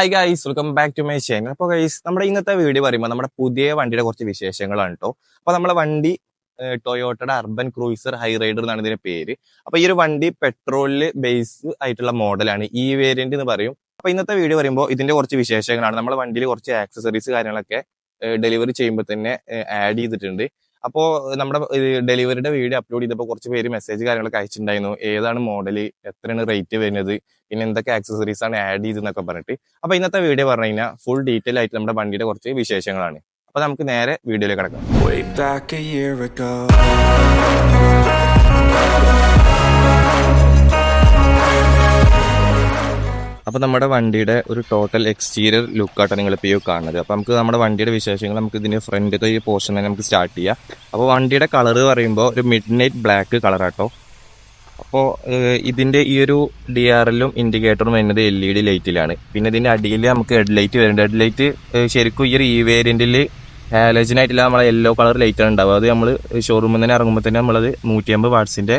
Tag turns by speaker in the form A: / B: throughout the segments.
A: Hi guys welcome back to my channel അപ്പോൾ guys നമ്മുടെ ഇന്നത്തെ വീഡിയോ പറയുമ്പോൾ നമ്മുടെ പുതിയ വണ്ടിയുടെ കുറച്ച് വിശേഷങ്ങളാണ് കേട്ടോ അപ്പോൾ നമ്മളെ വണ്ടി ടൊയോട്ടയുടെ അർബൻ ക്രൂയിസർ ഹൈ റൈഡർ എന്നാണ് ഇതിന്റെ പേര്. അപ്പോൾ ഈ ഒരു വണ്ടി പെട്രോളിൽ ബേസ് ആയിട്ടുള്ള മോഡലാണ് ഈ വേരിയന്റ് എന്ന് പറയും. അപ്പോൾ ഇന്നത്തെ വീഡിയോ പറയുമ്പോൾ ഇതിന്റെ കുറച്ച് വിശേഷങ്ങളാണ്. നമ്മുടെ വണ്ടിയിൽ കുറച്ച് ആക്സസറീസ് കാര്യങ്ങളൊക്കെ ഡെലിവറി ചെയ്യുമ്പോൾ തന്നെ ആഡ് ചെയ്തിട്ടുണ്ട്. അപ്പോൾ നമ്മുടെ ഡെലിവറിയുടെ വീഡിയോ അപ്ലോഡ് ചെയ്തപ്പോൾ കുറച്ച് പേര് മെസ്സേജ് കാര്യങ്ങളൊക്കെ അയച്ചിട്ടുണ്ടായിരുന്നു. ഏതാണ് മോഡൽ എത്രയാണ് റേറ്റ് വരുന്നത്? പിന്നെ എന്തൊക്കെ ആക്സസറീസ് ആണ് ആഡ് ചെയ്തെന്നൊക്കെ പറഞ്ഞിട്ട്. അപ്പൊ ഇന്നത്തെ വീഡിയോ പറഞ്ഞു കഴിഞ്ഞാൽ ഫുൾ ഡീറ്റെയിൽ ആയിട്ട് നമ്മുടെ വണ്ടിയുടെ കുറച്ച് വിശേഷങ്ങളാണ്. അപ്പൊ നമുക്ക് നേരെ വീഡിയോയിലേക്ക് കിടക്കാം.
B: Way back a year ago.
A: അപ്പൊ നമ്മുടെ വണ്ടിയുടെ ഒരു ടോട്ടൽ എക്സ്റ്റീരിയർ ലുക്കായിട്ട് നിങ്ങൾ ഇപ്പോൾ ഈ കാണുന്നത്. അപ്പൊ നമുക്ക് നമ്മുടെ വണ്ടിയുടെ വിശേഷങ്ങൾ നമുക്ക് ഇതിന്റെ ഫ്രണ്ടിലത്തെ ഈ പോർഷൻ തന്നെ നമുക്ക് സ്റ്റാർട്ട് ചെയ്യാം. അപ്പോൾ വണ്ടിയുടെ കളർ പറയുമ്പോൾ ഒരു മിഡ് നൈറ്റ് ബ്ലാക്ക് കളറാട്ടോ അപ്പോൾ ഇതിന്റെ ഈ ഒരു ഡി ആർ എല്ലും ഇൻഡിക്കേറ്ററും വരുന്നത് എൽ ഇ ഡി ലൈറ്റിലാണ് പിന്നെ ഇതിന്റെ അടിയിൽ നമുക്ക് ഹെഡ് ലൈറ്റ് വരുന്നുണ്ട്. ഹെഡ് ലൈറ്റ് ശരിക്കും ഈ ഒരു ഇ വേരിയന്റിൽ ഹാലജനായിട്ടുള്ള നമ്മളെ യെല്ലോ കളർ ലൈറ്റാണ് ഉണ്ടാവുക. അത് നമ്മൾ ഷോറൂമിൽ നിന്ന് ഇറങ്ങുമ്പോൾ തന്നെ നമ്മളത് നൂറ്റി അമ്പത് വാട്സിന്റെ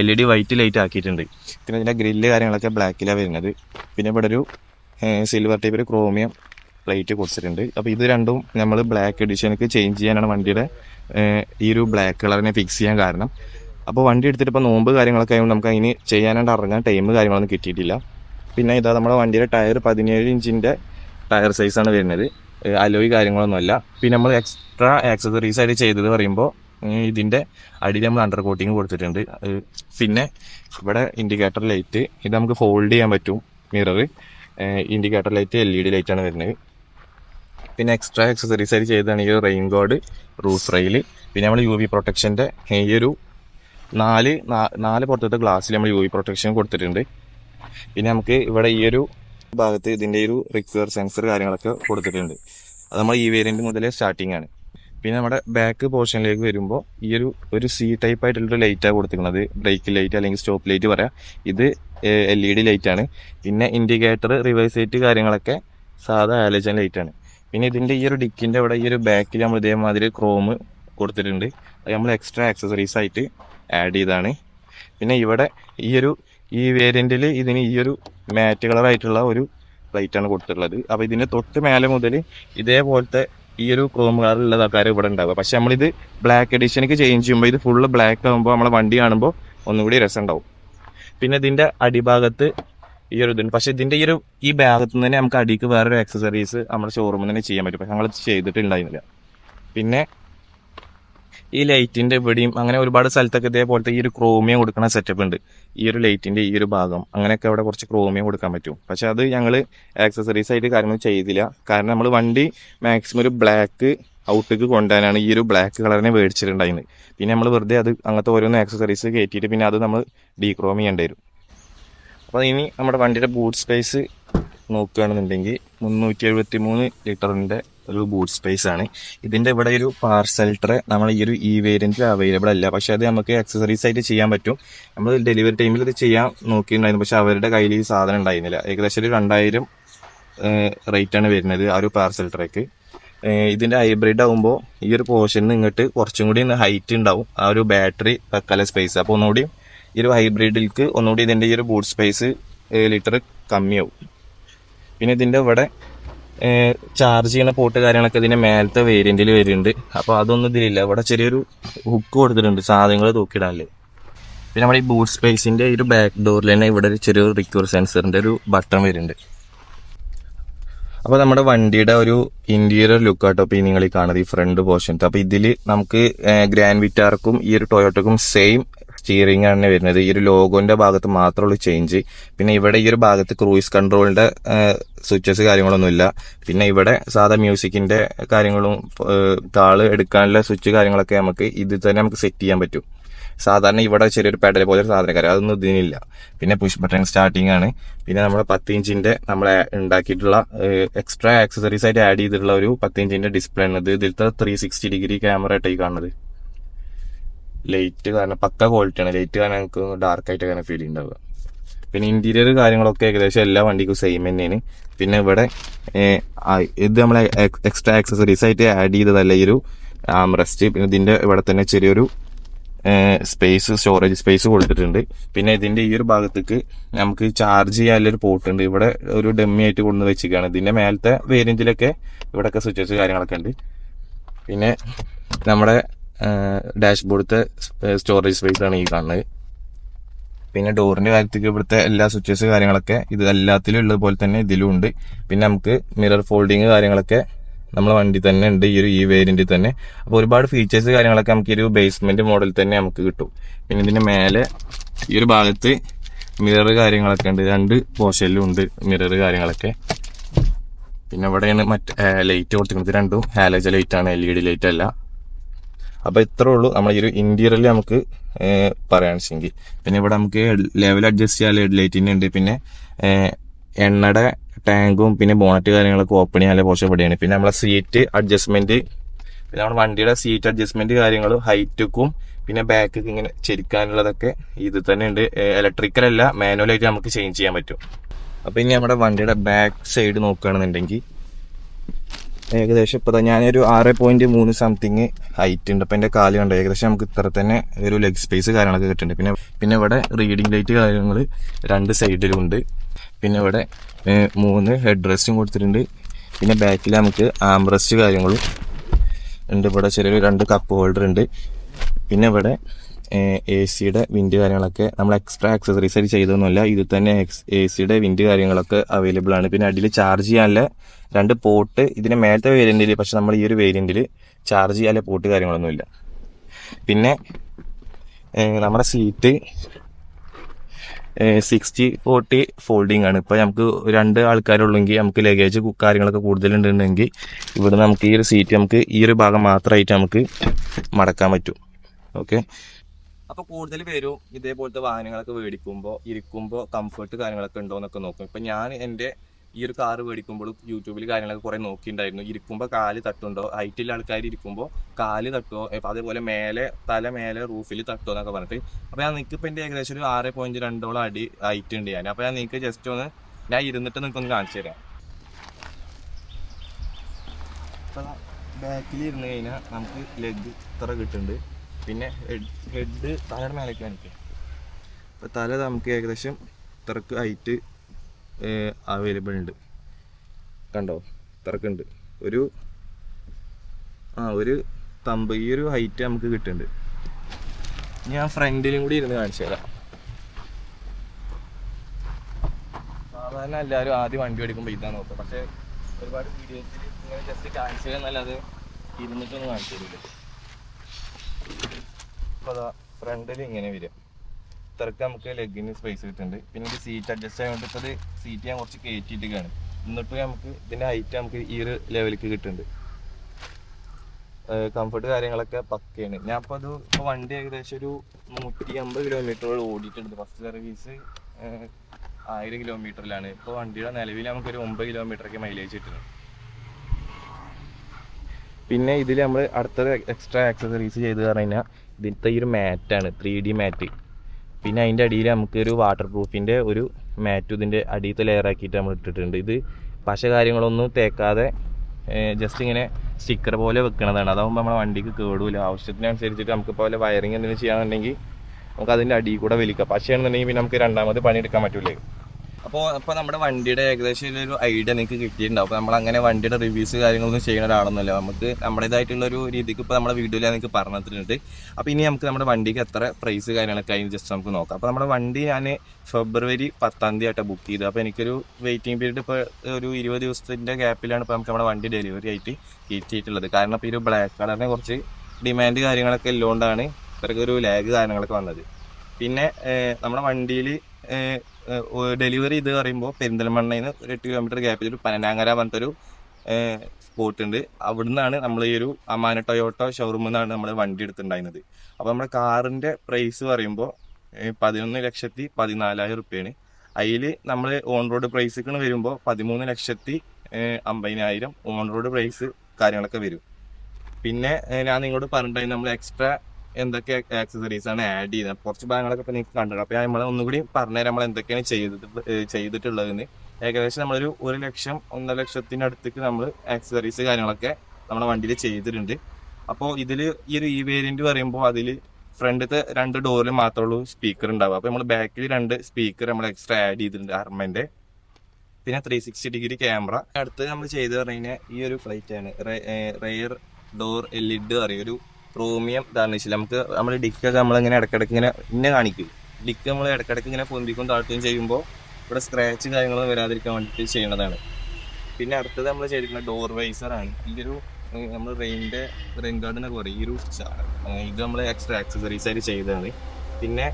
A: L E D white light ആക്കിയിട്ടുണ്ട്. പിന്നെ ഇതിന്റെ ഗ്രില്ല് കാര്യങ്ങളൊക്കെ ബ്ലാക്കിലാണ് വരുന്നത്. പിന്നെ ഇവിടെ ഒരു സിൽവർ ടൈപ്പ് ഒരു ക്രോമിയം പ്ലേറ്റ് കൊടുത്തിട്ടുണ്ട്. അപ്പോൾ ഇത് രണ്ടും നമ്മൾ ബ്ലാക്ക് എഡിഷനൊക്കെ ചേഞ്ച് ചെയ്യാനാണ് വണ്ടിയുടെ ഈ ഒരു ബ്ലാക്ക് കളറിനെ ഫിക്സ് ചെയ്യാൻ കാരണം. അപ്പോൾ വണ്ടി എടുത്തിട്ട് ഇപ്പോൾ നോമ്പ് കാര്യങ്ങളൊക്കെ ആയതുകൊണ്ട് നമുക്ക് അതിന് ചെയ്യാനായിട്ട് ഇറങ്ങാൻ ടൈം കാര്യങ്ങളൊന്നും കിട്ടിയിട്ടില്ല. പിന്നെ ഇതാ നമ്മുടെ വണ്ടിയുടെ ടയർ പതിനേഴ് ഇഞ്ചിന്റെ ടയർ സൈസാണ് വരുന്നത്. അലോയ് കാര്യങ്ങളൊന്നുമല്ല. പിന്നെ നമ്മൾ എക്സ്ട്രാ ആക്സസറീസ് ആയിട്ട് ചെയ്തത് പറയുമ്പോൾ ഇതിന്റെ അടിയിൽ നമ്മൾ അണ്ടർ കോട്ടിങ് കൊടുത്തിട്ടുണ്ട്. പിന്നെ ഇവിടെ ഇൻഡിക്കേറ്റർ ലൈറ്റ് ഇത് നമുക്ക് ഫോൾഡ് ചെയ്യാൻ പറ്റും mirror indicator light L E D light ആണ് വരുന്നത്. പിന്നെ എക്സ്ട്രാ എക്സസറീസ് ആയി ചെയ്തതാണ് ഈ റെയിൻ ഗോഡ് റൂഫ് റെയിൽ പിന്നെ നമ്മൾ യു വി പ്രൊട്ടക്ഷന്റെ ഈ ഒരു നാല് നാല് പുറത്തത്തെ ഗ്ലാസ്സിൽ നമ്മൾ യു വി പ്രൊട്ടക്ഷൻ കൊടുത്തിട്ടുണ്ട്. പിന്നെ നമുക്ക് ഇവിടെ ഈ ഒരു ഭാഗത്ത് ഇതിന്റെ ഒരു റിക്വയർ സെൻസർ കാര്യങ്ങളൊക്കെ കൊടുത്തിട്ടുണ്ട്. അത് നമ്മൾ ഈ വേരിയന്റ് മുതലേ സ്റ്റാർട്ടിംഗ് ആണ്. പിന്നെ നമ്മുടെ ബാക്ക് പോർഷനിലേക്ക് വരുമ്പോൾ ഈ ഒരു ഒരു സി ടൈപ്പ് ആയിട്ടുള്ളൊരു ലൈറ്റാണ് കൊടുത്തിരിക്കുന്നത്. ബ്രേക്ക് ലൈറ്റ് അല്ലെങ്കിൽ സ്റ്റോപ്പ് ലൈറ്റ് പറയാം. ഇത് എൽ ഇ ഡി ലൈറ്റാണ് പിന്നെ ഇൻഡിക്കേറ്റർ റിവേഴ്സ് ലൈറ്റ് കാര്യങ്ങളൊക്കെ സാധാ ആലോചന ലൈറ്റാണ് പിന്നെ ഇതിന്റെ ഈ ഒരു ഡിക്കിന്റെ അവിടെ ഈ ഒരു ബാക്കിൽ നമ്മൾ ഇതേമാതിരി ക്രോം കൊടുത്തിട്ടുണ്ട്. അത് നമ്മൾ എക്സ്ട്രാ ആക്സസറീസ് ആയിട്ട് ആഡ് ചെയ്താണ് പിന്നെ ഇവിടെ ഈ ഒരു ഈ വേരിയന്റിൽ ഇതിന് ഈ ഒരു മാറ്റ് കളറായിട്ടുള്ള ഒരു ലൈറ്റാണ് കൊടുത്തിട്ടുള്ളത്. അപ്പോൾ ഇതിന്റെ തൊട്ട് മേലെ മുതൽ ഇതേപോലത്തെ ഈ ഒരു ക്രോം കളർ ഉള്ള ആൾക്കാർ ഇവിടെ ഉണ്ടാവുക. പക്ഷെ നമ്മളിത് ബ്ലാക്ക് എഡിഷനിക്ക് ചേഞ്ച് ചെയ്യുമ്പോൾ ഇത് ഫുള്ള് ബ്ലാക്ക് ആകുമ്പോൾ നമ്മളെ വണ്ടി കാണുമ്പോൾ ഒന്നുകൂടി രസം ഉണ്ടാവും. പിന്നെ ഇതിന്റെ അടിഭാഗത്ത് ഈ ഒരു ഇതുണ്ട്. പക്ഷെ ഇതിന്റെ ഈ ഒരു ഈ ഭാഗത്ത് നിന്ന് തന്നെ നമുക്ക് അടിക്ക് വേറൊരു ആക്സസറീസ് നമ്മുടെ ഷോറൂമിൽ തന്നെ ചെയ്യാൻ പറ്റും. പക്ഷെ ഞങ്ങൾ ചെയ്തിട്ടുണ്ടായിരുന്നില്ല. പിന്നെ ഈ ലൈറ്റിന്റെ ഇവിടെയും അങ്ങനെ ഒരുപാട് സ്ഥലത്തൊക്കെ ഇതേപോലത്തെ ഈ ഒരു ക്രോമിയം കൊടുക്കുന്ന സെറ്റപ്പ് ഉണ്ട്. ഈ ഒരു ലൈറ്റിന്റെ ഈ ഒരു ഭാഗം അങ്ങനെയൊക്കെ അവിടെ കുറച്ച് ക്രോമിയം കൊടുക്കാൻ പറ്റും. പക്ഷെ അത് ഞങ്ങൾ ആക്സസറീസ് ആയിട്ട് കാര്യങ്ങൾ ചെയ്തില്ല. കാരണം നമ്മൾ വണ്ടി മാക്സിമം ഒരു ബ്ലാക്ക് ഔട്ടിക്ക് കൊണ്ടുവരാനാണ് ഈ ഒരു ബ്ലാക്ക് കളറിനെ മേടിച്ചിട്ടുണ്ടായിരുന്നത്. പിന്നെ നമ്മൾ വെറുതെ അത് അങ്ങനത്തെ ഓരോന്ന് ആക്സസറീസ് കയറ്റിയിട്ട് പിന്നെ അത് നമ്മൾ ഡീക്രോം ചെയ്യേണ്ടി വരും. അപ്പോൾ ഇനി നമ്മുടെ വണ്ടിയുടെ ബൂട്ട് സ്പേസ് നോക്കുകയാണെന്നുണ്ടെങ്കിൽ മുന്നൂറ്റി എഴുപത്തി മൂന്ന് ലിറ്ററിന്റെ ഒരു ബൂട്ട് സ്പേസ് ആണ്. ഇതിന്റെ ഇവിടെ ഒരു പാർസൽ നമ്മൾ ഈ ഒരു ഇ വേരിയന്റിൽ അവൈലബിൾ അല്ല. പക്ഷെ അത് നമുക്ക് അക്സസറീസ് ആയിട്ട് ചെയ്യാൻ പറ്റും. നമ്മൾ ഡെലിവറി ടൈമിൽ ഇത് ചെയ്യാൻ നോക്കിയിട്ടുണ്ടായിരുന്നു. പക്ഷെ അവരുടെ കയ്യിൽ ഈ സാധനം ഉണ്ടായിരുന്നില്ല. ഏകദേശം ഒരു രണ്ടായിരം ആണ് വരുന്നത് ആ ഒരു പാർസൽ ട്രേക്ക് ഇതിന്റെ ഹൈബ്രിഡ് ആകുമ്പോൾ ഈ ഒരു പോർഷനിൽ ഇങ്ങോട്ട് കുറച്ചും കൂടി ഹൈറ്റ് ഉണ്ടാവും ആ ഒരു ബാറ്ററി വെക്കാല സ്പേസ് അപ്പോൾ ഒന്നുകൂടി ഈ ഒരു ഹൈബ്രിഡിൽക്ക് ഒന്നുകൂടി ഇതിന്റെ ഈ ഒരു ബൂട്ട് സ്പേസ് ലിറ്റർ കമ്മിയാവും. പിന്നെ ഇതിന്റെ ഇവിടെ ചാർജ് ചെയ്യുന്ന പോട്ട് കാര്യങ്ങളൊക്കെ ഇതിന്റെ മേലത്തെ വേരിയന്റിൽ വരുന്നുണ്ട്. അപ്പൊ അതൊന്നും ഇതിലില്ല. ഇവിടെ ചെറിയൊരു ഹുക്ക് കൊടുത്തിട്ടുണ്ട് സാധനങ്ങൾ തൂക്കിയിടാനില്ല പിന്നെ നമ്മുടെ ഈ ബൂട്ട് സ്പേസിന്റെ ഒരു ബാക്ക് ഡോറിൽ തന്നെ ഇവിടെ ഒരു ചെറിയൊരു റിക്യൂർ സെൻസറിന്റെ ഒരു ബട്ടൺ വരുന്നുണ്ട്. അപ്പൊ നമ്മുടെ വണ്ടിയുടെ ഒരു ഇന്റീരിയർ ലുക്ക് ആട്ടോ ഇപ്പൊ ഈ നിങ്ങൾ ഈ കാണുന്നത് ഈ ഫ്രണ്ട് പോർഷൻ അപ്പൊ ഇതിൽ നമുക്ക് ഗ്രാൻഡ് വിറ്റാർക്കും ഈ ഒരു ടൊയോട്ടക്കും സെയിം സ്റ്റിയറിംഗ് ആണ് വരുന്നത്. ഈ ഒരു ലോഗോന്റെ ഭാഗത്ത് മാത്രമുള്ള ചേഞ്ച് പിന്നെ ഇവിടെ ഈ ഒരു ഭാഗത്ത് ക്രൂയിസ് കൺട്രോളിന്റെ സ്വിച്ചസ് കാര്യങ്ങളൊന്നുമില്ല. പിന്നെ ഇവിടെ സാധാ മ്യൂസിക്കിന്റെ കാര്യങ്ങളും താൾ എടുക്കാനുള്ള സ്വിച്ച് കാര്യങ്ങളൊക്കെ നമുക്ക് ഇതിൽ തന്നെ നമുക്ക് സെറ്റ് ചെയ്യാൻ പറ്റും. സാധാരണ ഇവിടെ ചെറിയൊരു പെഡൽ പോലെ ഒരു സാധനം കാര്യം അതൊന്നും ഇതിനില്ല. പിന്നെ പുഷ് ബട്ടൺ സ്റ്റാർട്ടിംഗ് ആണ്. പിന്നെ നമ്മുടെ പത്ത് ഇഞ്ചിന്റെ നമ്മൾ ഉണ്ടാക്കിയിട്ടുള്ള എക്സ്ട്രാ ആക്സസറീസ് ആയിട്ട് ആഡ് ചെയ്തിട്ടുള്ള ഒരു പത്ത് ഇഞ്ചിന്റെ ഡിസ്പ്ലേ ആണ് ഇത്. ഇതിലത്തെ ത്രീ സിക്സ്റ്റി ഡിഗ്രി ക്യാമറ ആയിട്ടായി കാണുന്നത്. ലൈറ്റ് കാരണം പക്ക ക്വാളിറ്റി ആണ്. ലൈറ്റ് കാരണം നമുക്ക് ഡാർക്ക് ആയിട്ട് അങ്ങനെ ഫീൽ ഉണ്ടാവുക പിന്നെ ഇന്റീരിയർ കാര്യങ്ങളൊക്കെ ഏകദേശം എല്ലാ വണ്ടിക്കും സെയിം തന്നെയാണ്. പിന്നെ ഇവിടെ ഇത് നമ്മളെ എക്സ്ട്രാ ആക്സസറീസ് ആയിട്ട് ആഡ് ചെയ്തതല്ല ഈ ഒരു റെസ്റ്റ് പിന്നെ ഇതിന്റെ ഇവിടെ തന്നെ ചെറിയൊരു സ്പേസ് സ്റ്റോറേജ് സ്പേസ് കൊടുത്തിട്ടുണ്ട്. പിന്നെ ഇതിന്റെ ഈ ഒരു ഭാഗത്തേക്ക് നമുക്ക് ചാർജ് ചെയ്യാനുള്ള ഒരു പോർട്ട് ഉണ്ട്. ഇവിടെ ഒരു ഡെമ്മി ആയിട്ട് കൊണ്ടുവന്ന് വെച്ചിരിക്കുകയാണ്. ഇതിന്റെ മേലത്തെ വേരിയന്റിലൊക്കെ ഇവിടെയൊക്കെ സ്വിച്ചസ് കാര്യങ്ങളൊക്കെ ഉണ്ട്. പിന്നെ നമ്മുടെ ഡാഷ്ബോർഡത്തെ സ്റ്റോറേജ് സ്പേസ് ആണ് ഈ കാണുന്നത്. പിന്നെ ഡോറിന്റെ കാര്യത്തിൽ ഇവിടുത്തെ എല്ലാ സ്വിച്ചസ് കാര്യങ്ങളൊക്കെ ഇത് എല്ലാത്തിലും ഉള്ളത് പോലെ തന്നെ ഇതിലും ഉണ്ട്. പിന്നെ നമുക്ക് മിറർ ഫോൾഡിങ് കാര്യങ്ങളൊക്കെ നമ്മളെ വണ്ടി തന്നെ ഉണ്ട് ഈ ഒരു ഈ വേരിയന്റിൽ തന്നെ. അപ്പോൾ ഒരുപാട് ഫീച്ചേഴ്സ് കാര്യങ്ങളൊക്കെ നമുക്ക് ഒരു ബേസ്മെന്റ് മോഡൽ തന്നെ നമുക്ക് കിട്ടും. പിന്നെ ഇതിന്റെ മേലെ ഈ ഒരു ഭാഗത്ത് മിറർ കാര്യങ്ങളൊക്കെ ഉണ്ട്. രണ്ട് പോഷനിലും ഉണ്ട് മിറർ കാര്യങ്ങളൊക്കെ. പിന്നെ ഇവിടെയാണ് മറ്റ് ലൈറ്റ് കൊടുത്തിരിക്കുന്നത്. രണ്ടും ഹാലജ ലൈറ്റ് ആണ് എൽ ഇ ഡി ലൈറ്റ് അല്ല. അപ്പൊ ഇത്രേ ഉള്ളൂ. നമ്മൾ ഈ ഒരു ഇന്റീരിയറിൽ നമുക്ക് പറയാൻ വെച്ചെങ്കിൽ പിന്നെ ഇവിടെ നമുക്ക് ലെവൽ അഡ്ജസ്റ്റ് ചെയ്യാൻ ഹെഡ് ലൈറ്റിന്റെ ഉണ്ട്. പിന്നെ എണ്ണയുടെ ടാങ്കും പിന്നെ ബോണറ്റ് കാര്യങ്ങളൊക്കെ ഓപ്പൺ ചെയ്യാൻ പോർഷൻ ഇവിടെയാണ്. പിന്നെ നമ്മളെ സീറ്റ് അഡ്ജസ്റ്റ്മെന്റ് പിന്നെ നമ്മുടെ വണ്ടിയുടെ സീറ്റ് അഡ്ജസ്റ്റ്മെന്റ് കാര്യങ്ങളും ഹൈറ്റുക്കും പിന്നെ ബാക്ക് ഇങ്ങനെ ചെരിക്കാനുള്ളതൊക്കെ ഇത് തന്നെ ഉണ്ട്. ഇലക്ട്രിക്കൽ അല്ല മാനുവലായിട്ട് നമുക്ക് ചേഞ്ച് ചെയ്യാൻ പറ്റും. അപ്പൊ ഇനി നമ്മുടെ വണ്ടിയുടെ ബാക്ക് സൈഡ് നോക്കുകയാണെന്നുണ്ടെങ്കിൽ ഏകദേശം ഇപ്പൊ ദാ ഞാനൊരു ആറ് പോയിന്റ് മൂന്ന് സംതിങ് ഹൈറ്റ് ഉണ്ട്. അപ്പൊ എന്റെ കാൽ കണ്ടോ ഏകദേശം നമുക്ക് ഇത്ര തന്നെ ഒരു ലെഗ് സ്പേസ് കാര്യങ്ങളൊക്കെ കിട്ടുന്നുണ്ട് പിന്നെ പിന്നെ ഇവിടെ റീഡിംഗ് ലൈറ്റ് കാര്യങ്ങൾ രണ്ട് സൈഡിലും ഉണ്ട് പിന്നെ ഇവിടെ മൂന്ന് ഹെഡ് റെസ്റ്റും കൊടുത്തിട്ടുണ്ട്. പിന്നെ ബാക്കിൽ നമുക്ക് ആംറസ്റ്റ് കാര്യങ്ങളും ഉണ്ട്. ഇവിടെ ചെറിയൊരു രണ്ട് കപ്പ് ഹോൾഡർ ഉണ്ട്. പിന്നെ ഇവിടെ എ സിയുടെ വിൻഡ് കാര്യങ്ങളൊക്കെ നമ്മൾ എക്സ്ട്രാ ആക്സസറീസ് ചെയ്തൊന്നുമില്ല ഇതിൽ തന്നെ എക്സ് എ സിയുടെ വിൻഡ് കാര്യങ്ങളൊക്കെ അവൈലബിൾ ആണ്. പിന്നെ അടിയിൽ ചാർജ് ചെയ്യാനുള്ള രണ്ട് പോർട്ട് ഇതിന് മേലത്തെ വേരിയന്റിൽ പക്ഷെ നമ്മൾ ഈ ഒരു വേരിയന്റിൽ ചാർജ് ചെയ്യാനുള്ള പോർട്ട് കാര്യങ്ങളൊന്നുമില്ല. പിന്നെ നമ്മുടെ സീറ്റ് സിക്സ്റ്റി ഫോർട്ടി ഫോൾഡിങ് ആണ്. ഇപ്പോൾ നമുക്ക് രണ്ട് ആൾക്കാരുള്ളെങ്കിൽ നമുക്ക് ലഗേജ് കാര്യങ്ങളൊക്കെ കൂടുതലുണ്ടെങ്കിൽ ഇവിടെ നമുക്ക് ഈ ഒരു സീറ്റ് നമുക്ക് ഈ ഒരു ഭാഗം മാത്രമായിട്ട് നമുക്ക് മടക്കാൻ പറ്റും. ഓക്കെ അപ്പൊ കൂടുതൽ പേരും ഇതേപോലത്തെ വാഹനങ്ങളൊക്കെ മേടിക്കുമ്പോൾ ഇരിക്കുമ്പോൾ കംഫർട്ട് കാര്യങ്ങളൊക്കെ ഉണ്ടോ എന്നൊക്കെ നോക്കും. ഇപ്പൊ ഞാൻ എന്റെ ഈ ഒരു കാറ് മേടിക്കുമ്പോഴും യൂട്യൂബിൽ കാര്യങ്ങളൊക്കെ കുറെ നോക്കിയിട്ടുണ്ടായിരുന്നു. ഇരിക്കുമ്പോൾ കാൽ തട്ടുണ്ടോ? ഹൈറ്റിൽ ആൾക്കാർ ഇരിക്കുമ്പോൾ കാൽ തട്ടുമോ ഇപ്പൊ അതേപോലെ മേലെ തല മേലെ റൂഫിൽ തട്ടുമോ എന്നൊക്കെ പറഞ്ഞിട്ട്. അപ്പൊ ഞാൻ നിൽക്ക് ഇപ്പൊ എന്റെ ഏകദേശം ഒരു ആറ് പോയിന്റ് രണ്ടോളം അടി ഹൈറ്റ് ഉണ്ട് ഞാൻ. അപ്പൊ ഞാൻ നിങ്ങൾക്ക് ജസ്റ്റ് ഒന്ന് ഞാൻ ഇരുന്നിട്ട് നിങ്ങൾക്ക് ഒന്ന് കാണിച്ചു തരാം. ബാക്കിൽ ഇരുന്ന് കഴിഞ്ഞാൽ നമുക്ക് ലെഗ് ഇത്ര കിട്ടുന്നുണ്ട്. പിന്നെ ഹെഡ് തലയുടെ മേലേക്ക് കാണിക്കും. അപ്പോൾ തല നമുക്ക് ഏകദേശം ഇത്രക്ക് ഹൈറ്റ് അവൈലബിൾ ഉണ്ട്. കണ്ടോ? ഇത്രക്കുണ്ട് ഒരു ആ ഒരു തമ്പ് ഈ ഒരു ഹൈറ്റ് നമുക്ക് കിട്ടുന്നുണ്ട്. ഞാൻ ഫ്രണ്ടിലും കൂടി ഇരുന്ന് കാണിച്ചു തരാം. സാധാരണ എല്ലാവരും ആദ്യം വണ്ടി എടുക്കുമ്പോൾ ഇതാണ് നോക്കുക. പക്ഷേ ഒരുപാട് വീഡിയോസിൽ ഇങ്ങനെ ജസ്റ്റ് കാണിച്ചു തരാന്നല്ലാതെ ഇരുന്നിട്ടൊന്നും കാണിച്ചു തരില്ല. അപ്പോൾ അതാ ഫ്രണ്ടിൽ ഇങ്ങനെ വരിക. ഇത്രക്ക് നമുക്ക് ലെഗിന് സ്പേസ് കിട്ടുന്നുണ്ട്. പിന്നെ ഇത് സീറ്റ് അഡ്ജസ്റ്റ് ആയതുകൊണ്ട് ഇപ്പോൾ സീറ്റ് ഞാൻ കുറച്ച് കയറ്റിയിട്ട് കാണും എന്നിട്ട് നമുക്ക് ഇതിന്റെ ഹൈറ്റ് നമുക്ക് ഈ ഒരു ലെവലിലേക്ക് കിട്ടുന്നുണ്ട്. കംഫർട്ട് കാര്യങ്ങളൊക്കെ പക്കയാണ്. ഞാൻ അപ്പോൾ അത് ഇപ്പോൾ വണ്ടി ഏകദേശം ഒരു നൂറ്റി അമ്പത് കിലോമീറ്ററോളം ഓടിയിട്ടുണ്ട്. ഫസ്റ്റ് സർവീസ് ആയിരം കിലോമീറ്ററിലാണ് ഇപ്പോൾ വണ്ടിയുടെ നിലവിൽ നമുക്കൊരു ഒമ്പത് കിലോമീറ്ററൊക്കെ മൈലേജ് കിട്ടുന്നു പിന്നെ ഇതിൽ നമ്മൾ അടുത്തത് എക്സ്ട്രാ ആക്സസറീസ് ചെയ്ത് പറഞ്ഞു കഴിഞ്ഞാൽ ഇതിലത്തെ ഈ ഒരു മാറ്റാണ് ത്രീ ഡി മാറ്റ് പിന്നെ അതിന്റെ അടിയിൽ നമുക്കൊരു വാട്ടർ പ്രൂഫിന്റെ ഒരു മാറ്റ് ഇതിന്റെ അടിയിലത്തെ ലെയർ ആക്കിയിട്ട് നമ്മൾ ഇട്ടിട്ടുണ്ട്. ഇത് പശ കാര്യങ്ങളൊന്നും തേക്കാതെ ജസ്റ്റ് ഇങ്ങനെ സ്റ്റിക്കർ പോലെ വെക്കുന്നതാണ് അതാകുമ്പോൾ നമ്മളെ വണ്ടിക്ക് കേടില്ല ആവശ്യത്തിനനുസരിച്ചിട്ട് നമുക്ക് ഇപ്പോൾ വയറിങ് എന്തെങ്കിലും ചെയ്യാന്നുണ്ടെങ്കിൽ നമുക്ക് അതിന്റെ അടിയിൽ കൂടെ വലിക്കാം. പശയാണെന്നുണ്ടെങ്കിൽ പിന്നെ നമുക്ക് രണ്ടാമത് പണിയെടുക്കാൻ പറ്റൂലേ. അപ്പോൾ അപ്പോൾ നമ്മുടെ വണ്ടിയുടെ ഏകദേശം ഒരു ഐഡിയ നിങ്ങൾക്ക് കിട്ടിയിട്ടുണ്ടാവും. അപ്പോൾ നമ്മൾ അങ്ങനെ വണ്ടിയുടെ റിവ്യൂസ് കാര്യങ്ങളൊന്നും ചെയ്യുന്ന ഒരാളൊന്നുമല്ല. നമുക്ക് നമ്മുടേതായിട്ടുള്ള ഒരു രീതിക്ക് ഇപ്പോൾ നമ്മുടെ വീഡിയോയിൽ നിങ്ങൾക്ക് പറഞ്ഞു അപ്പോൾ ഇനി നമുക്ക് നമ്മുടെ വണ്ടിക്ക് എത്ര പ്രൈസ് കാര്യങ്ങളൊക്കെ അതിന് ജസ്റ്റ് നമുക്ക് നോക്കാം. അപ്പോൾ നമ്മുടെ വണ്ടി ഞാൻ ഫെബ്രുവരി പത്താം തീയതി ആയിട്ട് ബുക്ക് ചെയ്തത്. അപ്പോൾ എനിക്കൊരു വെയിറ്റിംഗ് പീരീഡ് ഇപ്പോൾ ഒരു ഇരുപത് ദിവസത്തിന്റെ ഗ്യാപ്പിലാണ് ഇപ്പോൾ നമുക്ക് നമ്മുടെ വണ്ടി ഡെലിവറി ആയിട്ട് കിട്ടിയിട്ടുള്ളത്. കാരണം ഇപ്പോൾ ഒരു ബ്ലാക്ക് കളറിനെ കുറച്ച് ഡിമാൻഡ് കാര്യങ്ങളൊക്കെ ഉള്ളതുകൊണ്ടാണ് ഇത്രയ്ക്ക് ഒരു ലാഗ് കാര്യങ്ങളൊക്കെ വന്നത്. പിന്നെ നമ്മുടെ വണ്ടിയിൽ ഡെലിവറി ഇത് പറയുമ്പോൾ പെരിന്തൽമണ്ണയിൽ നിന്ന് ഒരു എട്ട് കിലോമീറ്റർ ഗ്യാപ്പിൽ ഒരു പനനാങ്ങര പറഞ്ഞിട്ടൊരു സ്പോട്ട് ഉണ്ട് അവിടുന്നാണ് നമ്മൾ ഈ ഒരു അമാന ടൊയോട്ടോ ഷോറൂമിൽ നിന്നാണ് നമ്മൾ വണ്ടി എടുത്തിട്ടുണ്ടായിരുന്നത് അപ്പോൾ നമ്മുടെ കാറിന്റെ പ്രൈസ് പറയുമ്പോൾ പതിനൊന്ന് ലക്ഷത്തി പതിനാലായിരം റുപ്യാണ്. അതിൽ നമ്മൾ ഓൺ റോഡ് പ്രൈസിന് വരുമ്പോൾ പതിമൂന്ന് ലക്ഷത്തി അമ്പതിനായിരം ഓൺ റോഡ് പ്രൈസ് കാര്യങ്ങളൊക്കെ വരും. പിന്നെ ഞാൻ നിങ്ങളോട് പറഞ്ഞിട്ടുണ്ടായിരുന്നു നമ്മൾ എക്സ്ട്രാ എന്തൊക്കെ ആക്സസറീസ് ആണ് ആഡ് ചെയ്യുന്നത്. കുറച്ച് ഭാഗങ്ങളൊക്കെ ഇപ്പൊ നിങ്ങൾക്ക് കണ്ടു അപ്പൊ നമ്മൾ ഒന്നുകൂടി പറഞ്ഞുതരാം നമ്മൾ എന്തൊക്കെയാണ് ചെയ്തിട്ട് ചെയ്തിട്ടുള്ളതെന്ന്. ഏകദേശം നമ്മളൊരു ഒരു ലക്ഷം ഒന്നര ലക്ഷത്തിന്റെ അടുത്തേക്ക് നമ്മൾ ആക്സസറീസ് കാര്യങ്ങളൊക്കെ നമ്മുടെ വണ്ടിയിൽ ചെയ്തിട്ടുണ്ട്. അപ്പോൾ ഇതിൽ ഈ ഒരു ഈ വേരിയന്റ് പറയുമ്പോൾ അതിൽ ഫ്രണ്ടിലത്തെ രണ്ട് ഡോറിൽ മാത്രമേ ഉള്ളൂ സ്പീക്കർ ഉണ്ടാവുക. അപ്പോൾ നമ്മൾ ബാക്കിൽ രണ്ട് സ്പീക്കർ നമ്മൾ എക്സ്ട്രാ ആഡ് ചെയ്തിട്ടുണ്ട് അർമ്മന്റെ പിന്നെ ത്രീ സിക്സ്റ്റി ഡിഗ്രി ക്യാമറ അടുത്ത് നമ്മൾ ചെയ്ത് പറഞ്ഞു കഴിഞ്ഞാൽ ഈ ഒരു ഫ്ലൈറ്റ് ആണ്. റെയർ ഡോർ എൽ ഇഡ് പറയും. ഒരു പ്രീമിയം ഇതാണെന്ന് വെച്ചാൽ നമുക്ക് നമ്മൾ ഡിക്കൊക്കെ നമ്മളിങ്ങനെ ഇടക്കിടക്ക് ഇങ്ങനെ ഇന്നെ കാണിക്കും. ഡിക്ക് നമ്മൾ ഇടക്കിടക്ക് ഇങ്ങനെ പൊന്തിക്കും താഴ്ത്തുകയും ചെയ്യുമ്പോൾ ഇവിടെ സ്ക്രാച്ച് കാര്യങ്ങളൊന്നും വരാതിരിക്കാൻ വേണ്ടിയിട്ട് ചെയ്യണതാണ്. പിന്നെ അടുത്തത് നമ്മൾ ചെയ്തിരിക്കുന്ന ഡോർ വൈസർ ആണ്. ഒരു നമ്മൾ റെയിന്റെ റെയിൻ ഗാർഡ് എന്നൊക്കെ പറയും. ഈ ഒരു ഇത് നമ്മൾ എക്സ്ട്രാ ആക്സസറീസ് ആയിട്ട് ചെയ്തതാണ്. പിന്നെ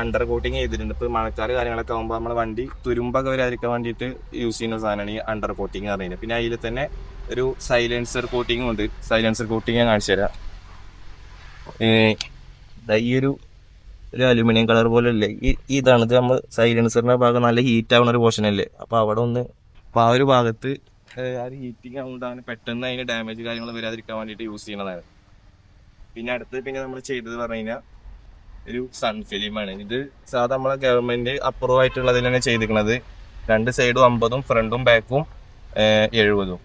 A: അണ്ടർ കോട്ടിങ് ചെയ്തിട്ടുണ്ട്. ഇപ്പോൾ മഴക്കാല കാര്യങ്ങളൊക്കെ ആകുമ്പോൾ നമ്മൾ വണ്ടി തുരുമ്പൊക്കെ വരാതിരിക്കാൻ വേണ്ടിയിട്ട് യൂസ് ചെയ്യുന്ന സാധനമാണ് ഈ അണ്ടർ കോട്ടിങ് എന്ന് പറയുന്നത്. പിന്നെ അതിൽ തന്നെ ഒരു സൈലൻസർ കോട്ടിങ്ങും ഉണ്ട്. സൈലൻസർ കോട്ടിങ് ഞാൻ കാണിച്ചു തരാം ഈ ഒരു ഒരു അലുമിനിയം കളർ പോലെ അല്ലേ ഈ ഇതാണ് ഇത് നമ്മൾ സൈലൻസറിന്റെ ഭാഗം നല്ല ഹീറ്റ് ആവുന്ന ഒരു പോർഷൻ അല്ലേ. അപ്പൊ അവിടെ ഒന്ന് അപ്പൊ ആ ഒരു ഭാഗത്ത് ആ ഒരു ഹീറ്റിംഗ് ആവുകൊണ്ട് പെട്ടെന്ന് അതിന് ഡാമേജ് കാര്യങ്ങൾ വരാതിരിക്കാൻ വേണ്ടിയിട്ട് യൂസ് ചെയ്യുന്നതാണ് പിന്നെ അടുത്ത് പിന്നെ നമ്മൾ ചെയ്തത് പറഞ്ഞു ഒരു സൺ ഫിലിമാണ് ഇത് സാധാ നമ്മളെ ഗവൺമെന്റ് അപ്രൂവ് ആയിട്ടുള്ളതിൽ തന്നെ ചെയ്തിരിക്കുന്നത് രണ്ട് സൈഡും അമ്പതും ഫ്രണ്ടും ബാക്കും എഴുപതും.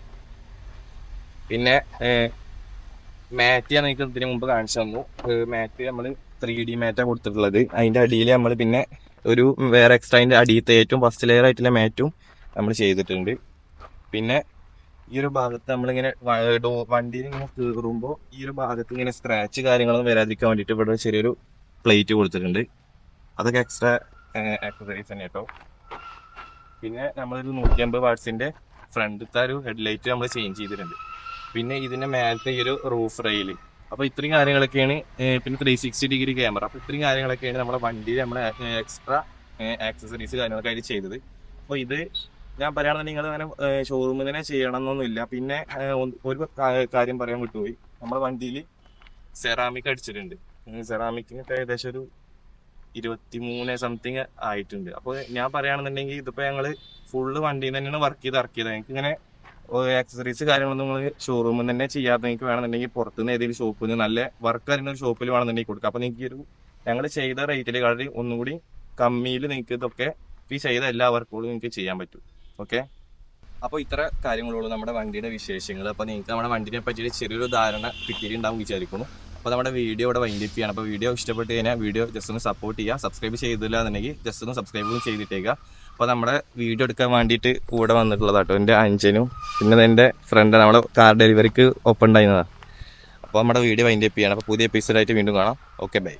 A: പിന്നെ മാറ്റ് എനിക്ക് ഇതിന് മുമ്പ് കാണിച്ചു തന്നു. മാറ്റ് നമ്മൾ ത്രീ ഡി മാറ്റാണ് കൊടുത്തിട്ടുള്ളത്. അതിന്റെ അടിയിൽ നമ്മൾ പിന്നെ ഒരു വേറെ എക്സ്ട്രാ അതിന്റെ അടിയത്തെ ഏറ്റവും ഫസ്റ്റ് ലെയർ ആയിട്ടുള്ള മാറ്റും നമ്മൾ ചെയ്തിട്ടുണ്ട്. പിന്നെ ഈ ഒരു ഭാഗത്ത് നമ്മളിങ്ങനെ വണ്ടിയിൽ ഇങ്ങനെ കയറുമ്പോൾ ഈ ഒരു ഭാഗത്ത് ഇങ്ങനെ സ്ക്രാച്ച് കാര്യങ്ങളൊന്നും വരാതിരിക്കാൻ വേണ്ടിയിട്ട് ഇവിടെ ചെറിയൊരു പ്ലേറ്റ് കൊടുത്തിട്ടുണ്ട്. അതൊക്കെ എക്സ്ട്രാ ആക്സസറീസ് തന്നെ കേട്ടോ പിന്നെ നമ്മളൊരു നൂറ്റി അമ്പത് വാട്സിന്റെ ഫ്രണ്ടിലത്തെ ഒരു ഹെഡ്ലൈറ്റ് നമ്മൾ ചേഞ്ച് ചെയ്തിട്ടുണ്ട്. പിന്നെ ഇതിന്റെ മേലത്തെ ഈ ഒരു റൂഫ് റെയിൽ അപ്പൊ ഇത്രയും കാര്യങ്ങളൊക്കെയാണ് പിന്നെ ത്രീ സിക്സ്റ്റി ഡിഗ്രി ക്യാമറ അപ്പൊ ഇത്രയും കാര്യങ്ങളൊക്കെയാണ് നമ്മുടെ വണ്ടിയിൽ നമ്മൾ എക്സ്ട്രാ ആക്സസറീസ് കാര്യങ്ങളൊക്കെ ആയിട്ട് ചെയ്തത്. അപ്പൊ ഇത് ഞാൻ പറയുകയാണെന്നുണ്ടെങ്കിൽ നിങ്ങൾ അങ്ങനെ ഷോറൂമിൽ തന്നെ ചെയ്യണം എന്നൊന്നുമില്ല പിന്നെ ഒരു കാര്യം പറയാൻ വിട്ടുപോയി. നമ്മുടെ വണ്ടിയിൽ സെറാമിക് അടിച്ചിട്ടുണ്ട്. സെറാമിക്കിനൊക്കെ ഏകദേശം ഒരു ഇരുപത്തിമൂന്ന് സംതിങ് ആയിട്ടുണ്ട്. അപ്പോൾ ഞാൻ പറയുകയാണെന്നുണ്ടെങ്കിൽ ഇതിപ്പോ ഞങ്ങൾ ഫുള്ള് വണ്ടിയിൽ തന്നെയാണ് വർക്ക് ചെയ്ത് ഇറക്കിയത്. ഞങ്ങൾക്ക് ഇങ്ങനെ ആക്സസറീസ് കാര്യങ്ങളൊന്നും നിങ്ങൾ ഷോറൂമിൽ തന്നെ ചെയ്യാതെ നിങ്ങൾക്ക് വേണമെന്നുണ്ടെങ്കിൽ പുറത്തുനിന്ന് ഏതെങ്കിലും ഷോപ്പിൽ നിന്ന് നല്ല വർക്ക് അറിയുന്ന ഒരു ഷോപ്പിൽ വേണമെന്നുണ്ടെങ്കിൽ കൊടുക്കാം. അപ്പോൾ നിങ്ങൾക്ക് ഒരു ഞങ്ങൾ ചെയ്ത റേറ്റിൽ കളറി ഒന്നുകൂടി കമ്മിയിൽ നിങ്ങൾക്ക് ഇതൊക്കെ ഈ ചെയ്ത എല്ലാ വർക്കുകളും നിങ്ങൾക്ക് ചെയ്യാൻ പറ്റും. ഓക്കെ അപ്പോൾ ഇത്ര കാര്യങ്ങളുള്ളൂ നമ്മുടെ വണ്ടിയുടെ വിശേഷങ്ങൾ അപ്പോൾ നിങ്ങൾക്ക് നമ്മുടെ വണ്ടിനെ പറ്റിയിട്ട് ചെറിയൊരു ധാരണ കിട്ടിയിട്ടുണ്ടാവും വിചാരിക്കുന്നു. അപ്പോൾ നമ്മുടെ വീഡിയോ ഇവിടെ വൈൻഡപ്പ് ചെയ്യണം. അപ്പോൾ വീഡിയോ ഇഷ്ടപ്പെട്ട് കഴിഞ്ഞാൽ വീഡിയോ ജസ്റ്റ് ഒന്ന് സപ്പോർട്ട് ചെയ്യുക. സബ്സ്ക്രൈബ് ചെയ്തില്ല എന്നുണ്ടെങ്കിൽ ജസ്റ്റ് ഒന്ന് സബ്സ്ക്രൈബ് ചെയ്തിട്ടേക്കുക. അപ്പോൾ നമ്മുടെ വീഡിയോ എടുക്കാൻ വേണ്ടിയിട്ട് കൂടെ വന്നിട്ടുള്ളതാട്ടോ എന്റെ അഞ്ചനും പിന്നെ എന്റെ ഫ്രണ്ട് നമ്മുടെ കാർ ഡെലിവറിക്ക് ഓപ്പൺ ഉണ്ടായിരുന്നതാണ് അപ്പോൾ നമ്മുടെ വീഡിയോ വൈൻഡപ്പ് ചെയ്യണം. അപ്പോൾ പുതിയ എപ്പിസോഡായിട്ട് വീണ്ടും കാണാം. Okay bye